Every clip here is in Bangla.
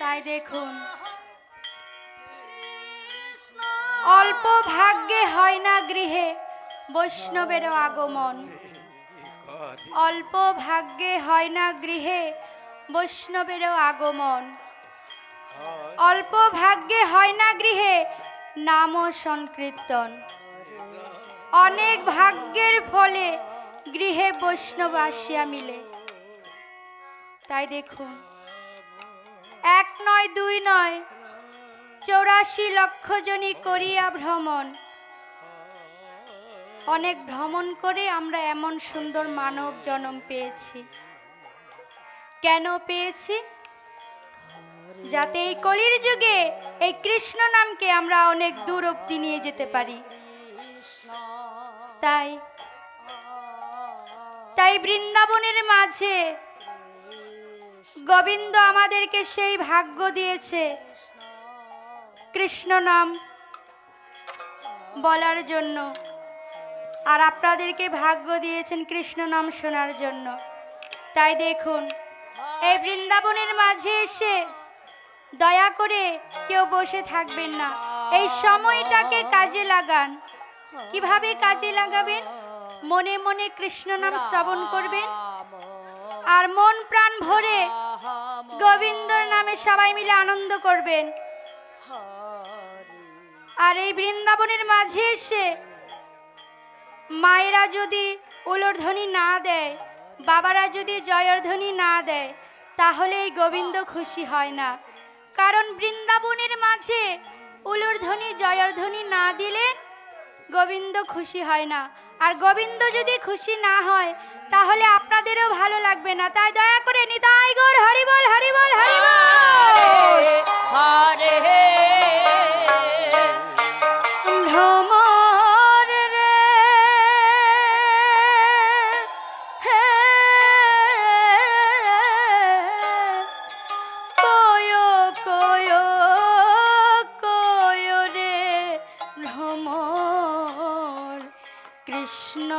তাই দেখুন অল্প ভাগ্যে হয় না গৃহে বৈষ্ণবেরও আগমন। অল্প ভাগ্যে হয় না গৃহে বৈষ্ণবেরও আগমন। অল্প ভাগ্যে হয় না গৃহে নাম সংকীর্তন। অনেক ভাগ্যের ফলে গৃহে বৈষ্ণব আসিয়া মিলে। তাই দেখুন, এক নয় দুই নয়, চৌরাশি লক্ষ জনই করিয়া ভ্রমণ। অনেক ভ্রমণ করে আমরা এমন সুন্দর মানব জন্ম পেয়েছি। কেন পেয়েছি? যাতে এই কলির যুগে এই কৃষ্ণ নামকে আমরা অনেক দূর অব্দি নিয়ে যেতে পারি। তাই তাই বৃন্দাবনের মাঝে গোবিন্দ আমাদেরকে সেই ভাগ্য দিয়েছে। কৃষ্ণ নাম বলার জন্য। আর আপনাদেরকে ভাগ্য দিয়েছেন কৃষ্ণ নাম শোনার জন্য। তাই দেখুন, এই বৃন্দাবনের মাঝে এসে দয়া করে কেউ বসে থাকবেন না। এই সময়টাকে কাজে লাগান। কীভাবে কাজে লাগাবেন? মনে মনে কৃষ্ণ নাম শ্রবণ করবেন। আর মন প্রাণ ভরে গোবিন্দর নামে সবাই মিলে আনন্দ করবেন। আর এই বৃন্দাবনের মাঝে এসে মায়েরা যদি উলোধ্বনি না দেয়, বাবারা যদি জয়ধ্বনি না দেয়, তাহলে এই গোবিন্দ খুশি হয় না। কারণ বৃন্দাবনের মাঝে উলোধ্বনি, জয়ধ্বনি না দিলে গোবিন্দ খুশি হয় না। আর গোবিন্দ যদি খুশি না হয়, তাহলে আপনাদেরও ভালো লাগবে না। তাই দয়া করে নিতাই গৌর হরিবল হরিবল হরিবল! কৃষ্ণ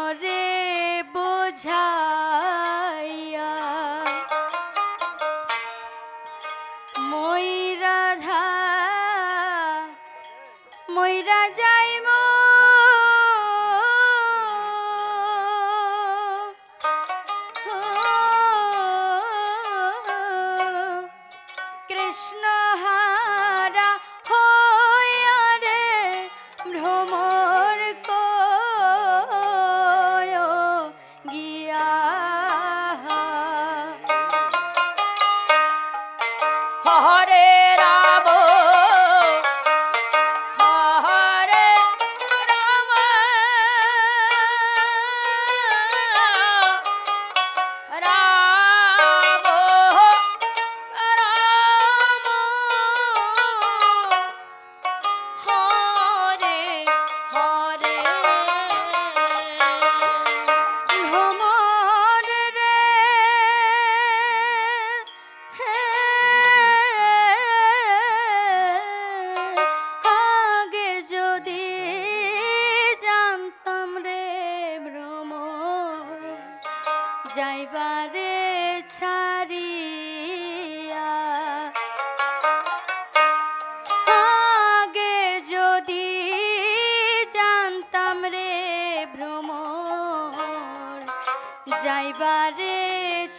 বারে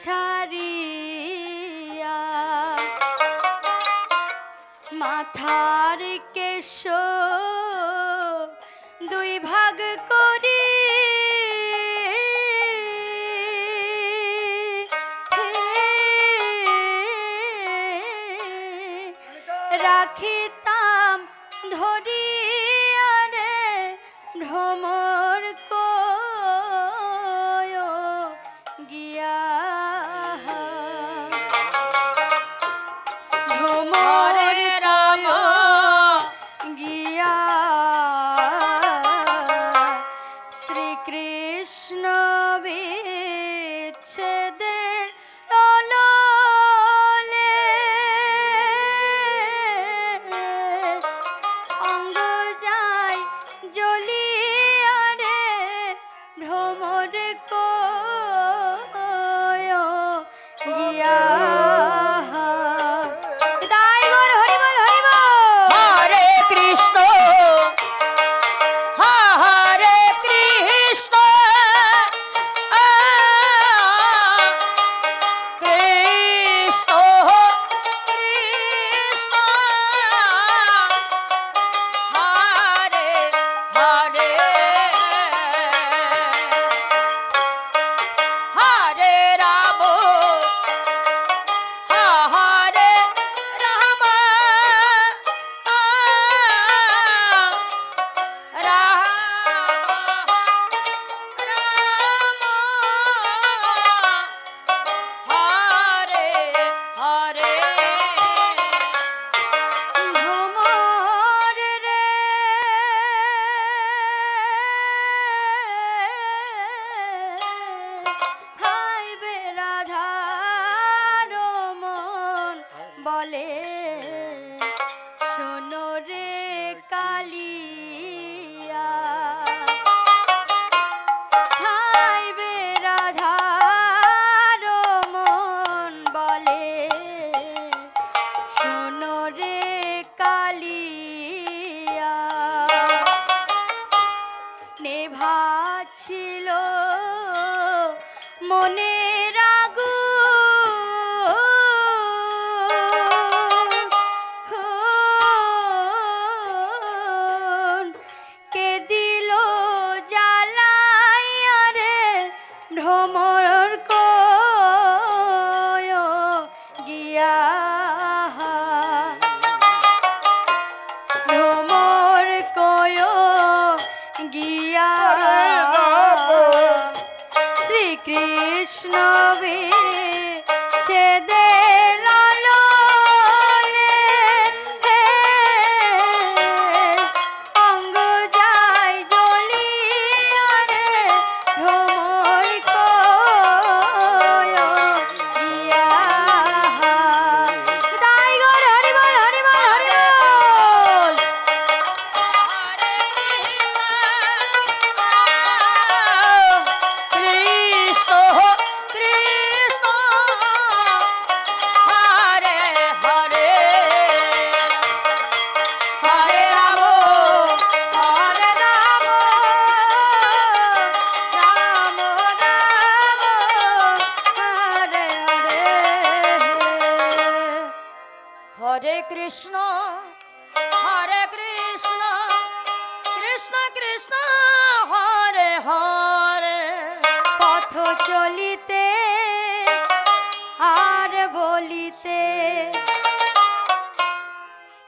ছাড়িয়া মাথার কেশ দুই ভাগ করি। রাখিতাম ধরিয়া রে ভ্রমণ মনে love it. চলিতে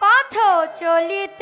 পথ চলিতে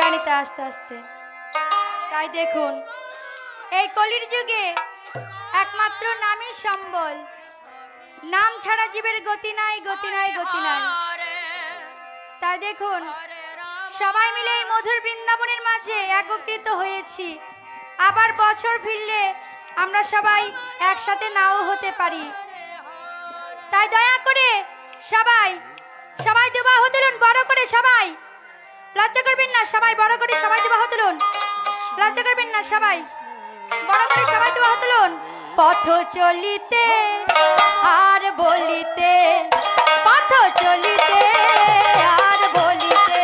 জানিতে আস্তে আস্তে। তাই দেখুন, এই কলির যুগে একমাত্র নামই সম্বল। নাম ছাড়া জীবের গতি নাই গতি নাই গতি নাই। তাই দেখুন, সবাই মিলে এই মধুর বৃন্দাবনের মাঝে একত্রিত হয়েছি। আবার বছর ফিরলে আমরা সবাই একসাথে নাও হতে পারি। তাই দয়া করে সবাই সবাই দুবাহ দিলুন, বড় করে সবাই। লজ্জা করবেন না, সবাই বড় করে সবাই দেবা তুলুন। লজ্জা করবেন না, সবাই। বড় করে সবাই দেবা তুলুন। পথ চলিতে আর বলিতে, পথ চলিতে আর বলিতে